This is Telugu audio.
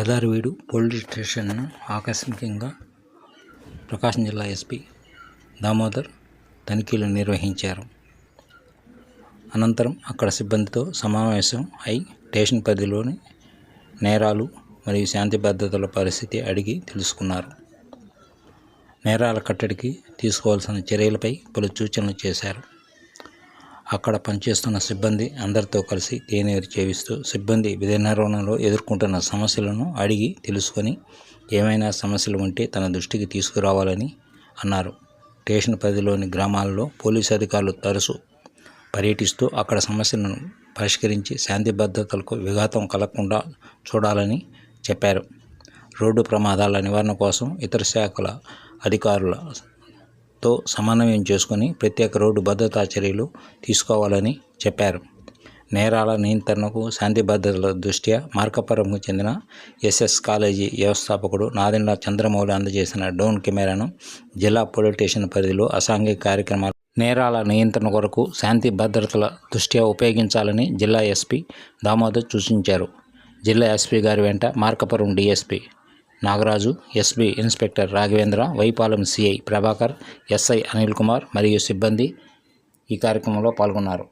పెదారవీడు పోలీస్ స్టేషన్ను ఆకస్మికంగా ప్రకాశం జిల్లా ఎస్పీ దామోదర్ తనిఖీలు నిర్వహించారు. అనంతరం అక్కడ సిబ్బందితో సమావేశం అయి స్టేషన్ పరిధిలోని నేరాలు మరియు శాంతి భద్రతల పరిస్థితి అడిగి తెలుసుకున్నారు. నేరాల కట్టడికి తీసుకోవాల్సిన చర్యలపై పలు సూచనలు చేశారు. అక్కడ పనిచేస్తున్న సిబ్బంది అందరితో కలిసి తేనీరు చేవిస్తూ సిబ్బంది విధి నిర్వహణలో ఎదుర్కొంటున్న సమస్యలను అడిగి తెలుసుకొని ఏమైనా సమస్యలు ఉంటే తన దృష్టికి తీసుకురావాలని అన్నారు. స్టేషన్ పరిధిలోని గ్రామాల్లో పోలీసు అధికారులు తరచు పర్యటిస్తూ అక్కడ సమస్యలను పరిష్కరించి శాంతి భద్రతలకు విఘాతం కలగకుండా చూడాలని చెప్పారు. రోడ్డు ప్రమాదాల నివారణ కోసం ఇతర శాఖల అధికారుల తో సమన్వయం చేసుకుని ప్రత్యేక రోడ్డు భద్రతా చర్యలు తీసుకోవాలని చెప్పారు. నేరాల నియంత్రణకు శాంతి భద్రతల దృష్ట్యా మార్కపురంకు చెందిన ఎస్ఎస్ కాలేజీ వ్యవస్థాపకుడు నాదెండ్ల చంద్రమౌళి అందజేసిన డ్రోన్ కెమెరాను జిల్లా పోలీస్ స్టేషన్ పరిధిలో అసాంఘిక కార్యక్రమాలు నేరాల నియంత్రణ కొరకు శాంతి భద్రతల దృష్ట్యా ఉపయోగించాలని జిల్లా ఎస్పీ దామోదర్ సూచించారు. జిల్లా ఎస్పీ గారి వెంట Markapuram DSP Nagaraju SB inspector Raghavendra Y Palem CI Prabhakar SI Anil Kumar మరియు సిబ్బంది ఈ కార్యక్రమంలో పాల్గొన్నారు.